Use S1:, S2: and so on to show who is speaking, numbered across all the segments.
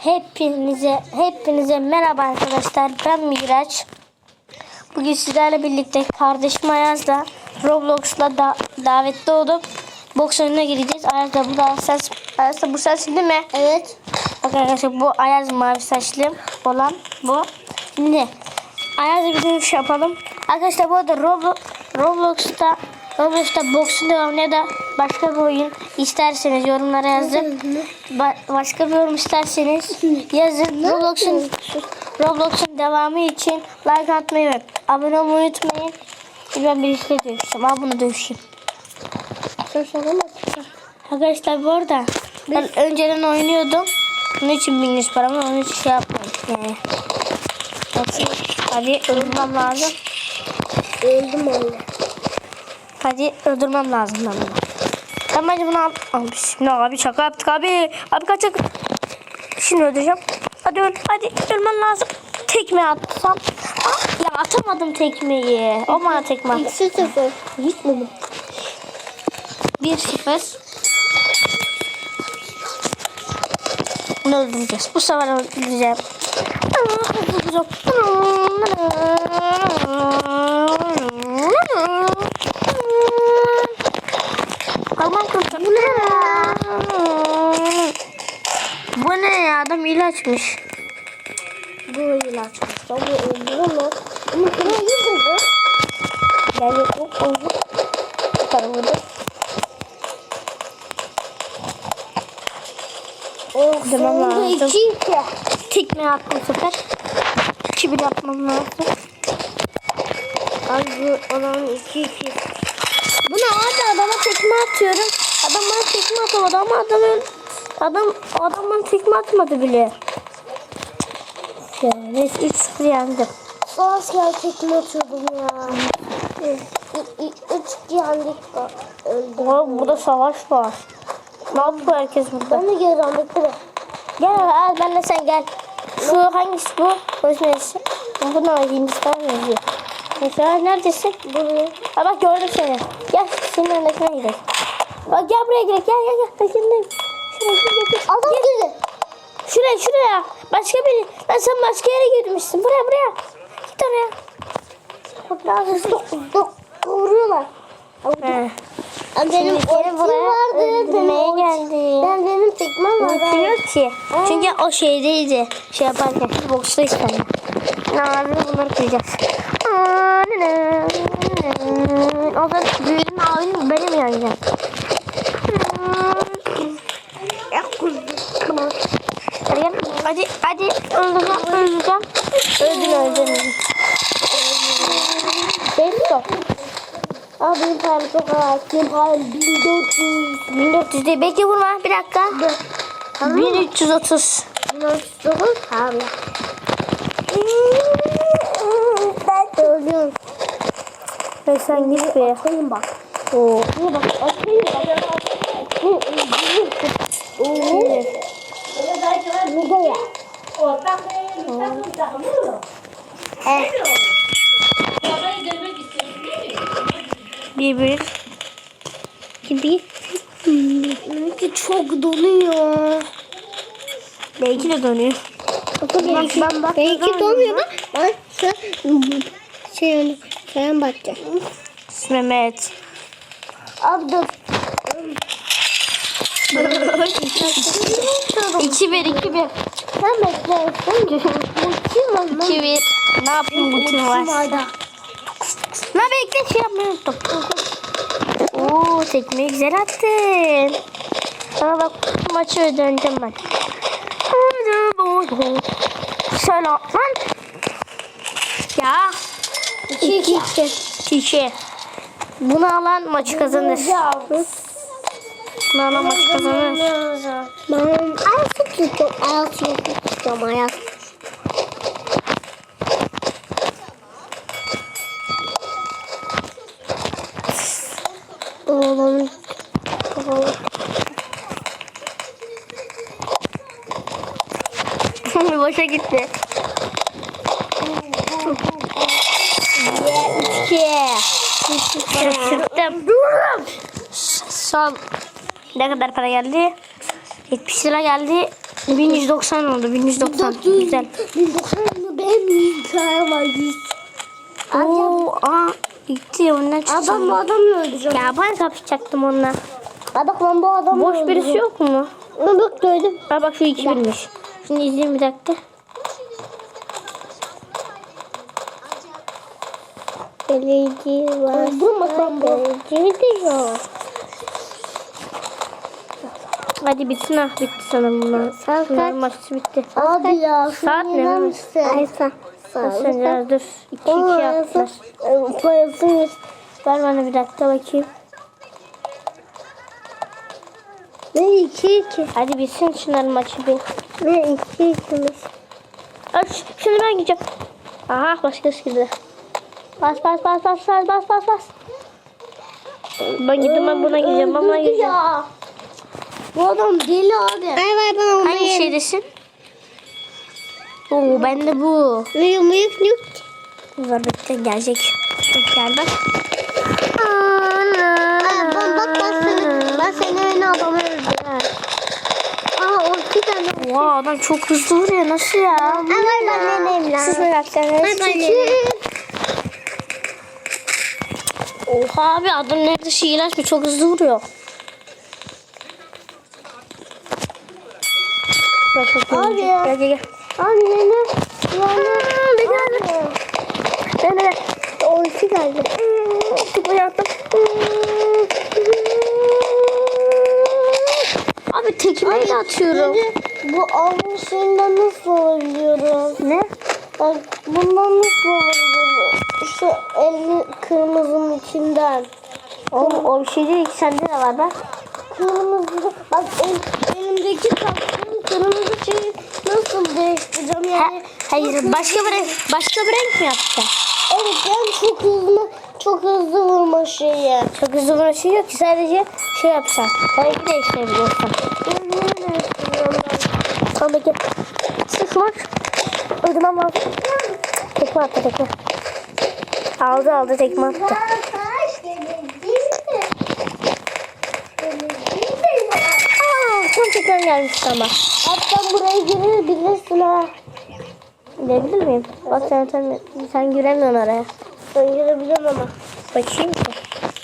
S1: Hepinize hepinize merhaba arkadaşlar. Ben Miraç. Bugün sizlerle birlikte kardeşim Ayaz'la Roblox'la da davetli olup boks oyununa gireceğiz. Ayaz da bu da ses Ayaz da bu sensin değil mi?
S2: Evet.
S1: Bakın arkadaşlar bu Ayaz mavi saçlı olan bu. Şimdi Ayaz'la bir dövüş yapalım. Arkadaşlar bu arada Roblo, Roblox'ta Roblox'ta boksun devam ya da başka bir oyun isterseniz yorumlara yazın. Ba- başka bir yorum isterseniz yazın. Roblox'un Roblox'un devamı için like atmayı ve abone olmayı unutmayın. Ben birisiyle dövüşeceğim. Al bunu dövüşeyim. Arkadaşlar bu arada ben önceden oynuyordum. Bunun için bin yüz param var. Onun için şey yapmayın. Yani. Hadi, öldürmem lazım.
S2: Öldüm öyle.
S1: Hadi öldürmem lazım ben bunu. Ben bence bunu al. Abi, şimdi abi şaka yaptık abi. Abi kaçak. Şimdi öldüreceğim. Hadi öl. Hadi ölmem lazım. Tekme atsam. Ah, ya atamadım tekmeyi. O bana tekme attı.
S2: İkisi sıfır. Hiç mi?
S1: 1-0. Bunu öldüreceğiz. Bu sefer öldüreceğim. Tamam kurtar. Bu ne ya? Bu ne ya? Adam ilaçmış.
S2: Bu ilaç. Bu öldürür mü? Ama kına yüzü bu.
S1: Ben yokum. Oldu. Karavudu.
S2: Oh,
S1: Demem lazım.
S2: iki iki.
S1: Tekme attım bu sefer. 2-1 yapmam lazım.
S2: Abi bu olan iki iki. Bu ne abi adama tekme atıyorum.
S1: Adam bana tekme atamadı ama adam öyle... Adam, adam bana tekme atmadı bile. Ya neyse 3-0 yendim.
S2: Gel tekme atıyordum ya. Üç, üç, üç yendik. Öldüm.
S1: Oha, burada savaş var. Ne yapıyor herkes burada?
S2: Ben de geleceğim bekle.
S1: Gel al ben de sen gel. Şu hangisi bu? Polis neresi? Bu ne? Hindistan yazıyor. Mesela neredesin?
S2: Buraya.
S1: Ha bak gördüm seni. Gel senin önündekine gidelim. Bak gel buraya gidelim. Gel gel gel. Peşindeyim.
S2: Adam girdi.
S1: Şuraya şuraya. Başka biri. Ben sen başka yere girmişsin. Buraya buraya. Git oraya. Bak daha hızlı.
S2: Vuruyorlar. Benim ultim vardı. Benim
S1: geldi.
S2: Ben benim tekmem var.
S1: Yok ki. Çünkü o şeydeydi. Şey yaparken. Boksta işte. Ağzını bunları kıracağız. O zaman büyüdün ağzını benim yanacağım. Hadi gel. Hadi hadi öldüreceğim öldüreceğim. Öldün öldün. Benim stop.
S2: Aa benim param çok az. Benim param 1400.
S1: 1400 değil. Bekle vurma bir dakika. 1330.
S2: 1409 abi. Ben söylüyorum.
S1: Ve sen git be.
S2: Atayım bak.
S1: Oo.
S2: Niye bak atayım bak. Oo.
S1: Evet. Birbir gibi.
S2: Benimki çok donuyor.
S1: Belki de donuyor.
S2: Belki,
S1: ben
S2: belki donuyor ama ben sen şey yani sen bakacağım.
S1: Mehmet. Abdül.
S2: 2 ver 2 ver. Ben bekliyorum.
S1: İki ver. Ne yapayım bütün var. Lan bekle şey yapmayı. Oo sekmeyi güzel attın. Ama bak maçı ödöneceğim ben. Şöyle lan. Ya.
S2: 2 2
S1: 2. Bunu alan maçı kazanır. Bunu alan maçı kazanır.
S2: Ben ayakta tutuyorum. Ayakta tutuyorum. Ayak. Oğlum.
S1: Boşa gitti. Şaşırttım. Son. Ne kadar para geldi? 70 lira geldi. 1190 oldu. 1190. Güzel.
S2: 1990'da benim 100 tane var 100.
S1: Oo, aa, gitti ondan çıktı.
S2: Adam adamı öldüreceğim.
S1: Ya ben kapışacaktım onunla.
S2: Ya bak ben bu adamı
S1: Boş birisi yok mu?
S2: Onu bak gördüm.
S1: Ha bak şu iki bilmiş. Şimdi izleyeyim bir dakika. Belediye var.
S2: Öldürme sen bu.
S1: Belediye diyor. Hadi bitsin ha. Bitti sanırım bunlar.
S2: Saat kaç?
S1: maçı bitti.
S2: Abi ya
S1: Saat
S2: şunu
S1: ne?
S2: misin?
S1: Ay sen. Sen ya dur. İki iki yaptılar.
S2: Parasını
S1: Ver bana bir dakika bakayım.
S2: Ne iki iki?
S1: Hadi bitsin şunların maçı bir.
S2: Ne iki ikimiz?
S1: Aç, şimdi ben gideceğim. Aha başkası girdi. Bas bas bas bas bas bas bas bas. Ben gideceğim ben buna gideceğim ben buna gideceğim.
S2: Bu adam deli abi. Ay ver bana onu
S1: Hangi şeydesin? Oo bende bu.
S2: Mıyık mıyık mıyık.
S1: Var bekle gelecek. Bak gel bak.
S2: Ben bak ben seni, ben seni oyunu adamı öldürdüm. Aa o iki tane.
S1: Oha adam çok hızlı vuruyor nasıl ya?
S2: Ver ben neneyim lan.
S1: Siz
S2: ben neneyim.
S1: Oha abi adam nerede şey ilaç mı çok hızlı vuruyor. Çok.
S2: Abi.
S1: Gel gel gel.
S2: Abi nene. Nene. Bir tane.
S1: Gel gel.
S2: O iki geldi.
S1: Tıkla yaptım. Abi tekmeyle atıyorum.
S2: Bu avun şeyinden nasıl olabiliyoruz?
S1: Ne?
S2: Bak bundan nasıl olabiliyoruz? Şu elini kırmızının içinden.
S1: Oğlum o bir şey değil ki sende de var bak.
S2: Kırmızı. Bak el, elimdeki taktığım kırmızı şeyi nasıl değiştireceğim
S1: Ha,
S2: yani?
S1: hayır başka bir renk, başka bir renk mi yapacağım?
S2: Evet ben çok hızlı çok hızlı vurma şeyi.
S1: Çok hızlı bir şey yok ki sadece şey yapacağım. Rengi değiştirebiliyorsun.
S2: Ben yine değiştiriyorum ben.
S1: Tamam bekle. Sık var. Öldürmem lazım. Tekme attı tekme. Aldı aldı tekme attı. Tekrar gelmişti ama.
S2: Hatta buraya girebilirsin ha.
S1: Girebilir miyim? Bak sen, sen, sen giremiyorsun oraya.
S2: Ben girebilirim ama.
S1: Bakayım mı?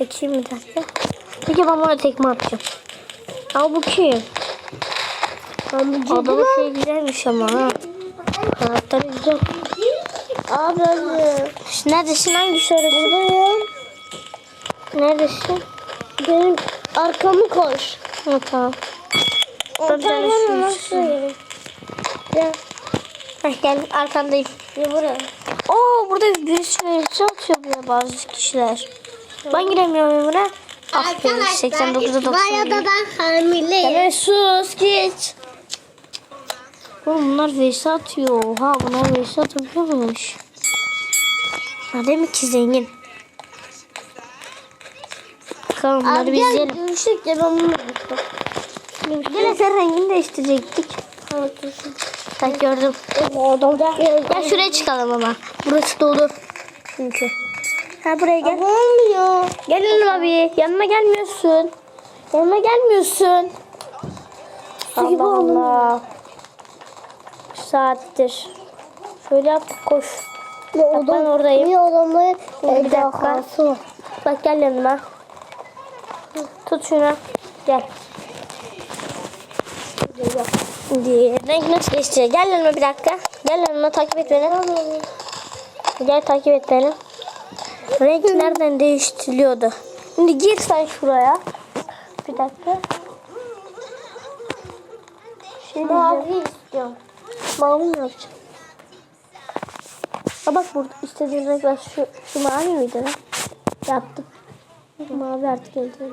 S1: Bakayım bir dakika. Peki ben buna tekme atacağım. Ama bu kim?
S2: Ben bu
S1: Adamın şey güzelmiş ama ha. Kanatları güzel.
S2: Abi abi.
S1: Neredesin? Hangi şöyle?
S2: Buradayım.
S1: Neredesin?
S2: Benim arkamı koş.
S1: Ha, tamam. Ben
S2: Arkamı
S1: su
S2: nasıl? Gel.
S1: Heh, gel arkandayım.
S2: Gel buraya.
S1: Oo burada sürü şey atıyor buraya bazı kişiler. Ben giremiyorum buraya. Aferin 89'da 90.
S2: ben hamileyim.
S1: Evet sus geç. Oğlum bunlar vs atıyor. Oha bunlar vs atabiliyormuş. Ha demek ki zengin. Bakalım bunları izleyelim.
S2: görüştük ya ben bunu
S1: Gene sen rengini değiştirecektik. Bak gördüm.
S2: Gel.
S1: Gel şuraya çıkalım ama. Burası dolu. Çünkü. Ha buraya gel.
S2: Olmuyor.
S1: Gel yanıma abi. Yanıma gelmiyorsun. Yanıma gelmiyorsun. Allah
S2: olmuyor.
S1: Allah. Saattir. Şöyle yap koş.
S2: Ne
S1: Bak ben oradayım.
S2: Niye adamların
S1: Bir dakika. Bak gel yanıma. Tut şunu. Gel. Şimdi renk nasıl değiştiriyor? Gel yanıma bir dakika. Gel yanıma takip et beni. Gel takip et beni. Renk nereden değiştiriliyordu? Şimdi gir sen şuraya. Bir dakika. Şey.
S2: Mavi istiyorum.
S1: Mavi mi yapacağım? Ha bak burada istediğin renk var. Şu, şu mavi miydi lan? Yaptım. Mavi artık elde.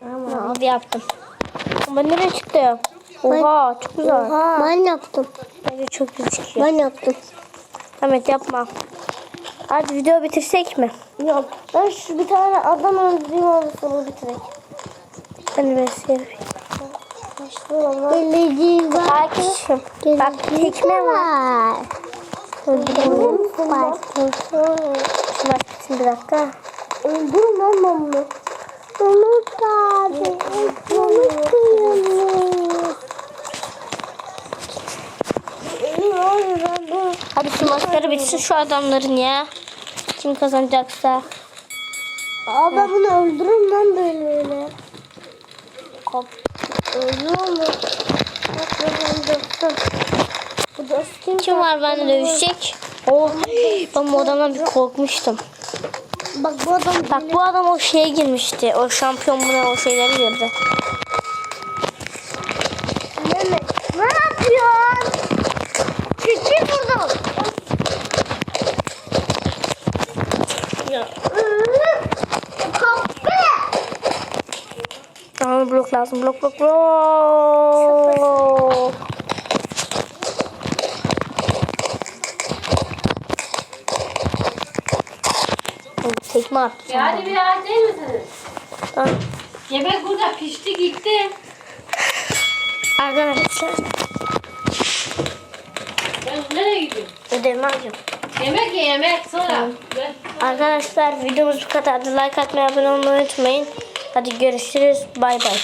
S1: Mavi yaptım. Ama nereye çıktı? Oha çok güzel.
S2: Ben yaptım.
S1: Bence çok güzel.
S2: Ben yaptım.
S1: Ahmet yapma. Hadi video bitirsek mi?
S2: Yok. Ben şu bir tane adam öldüreyim onu bitirek.
S1: Ben de yapayım.
S2: Geleceğiz
S1: Arkadaşım. Bak tekme var. Öldürelim. Bak. Şu bak bitsin bir dakika.
S2: Öldürme bunu. Umut abi. Umut
S1: Hadi şu maçları bitsin şu adamların ya. Kim kazanacaksa.
S2: Aa ben bunu öldürürüm lan böyle? Bak. Bu da kim?
S1: Kim var benimle dövüşecek? Oh, ben bu adamdan bir korkmuştum.
S2: Bak bu adam
S1: Bak bu adam o şeye girmişti. O şampiyon buna o şeyleri girdi.
S2: Mehmet. Ne yapıyorsun? Çekil buradan.
S1: Ya.
S2: Kahve.
S1: Aa, blok lazım. Blok blok blok. Tekme attı.
S3: Ya hadi bir rahat değil misiniz?
S1: Ha,
S3: Yemek burada pişti gitti.
S1: Arkadaşlar
S3: Ben nereye gidiyorum?
S1: ödevimi alacağım.
S3: Yemek ye yemek sonra. Ben-
S1: Arkadaşlar videomuz bu kadardı. Like atmayı, abone olmayı unutmayın. Hadi görüşürüz. Bay bay.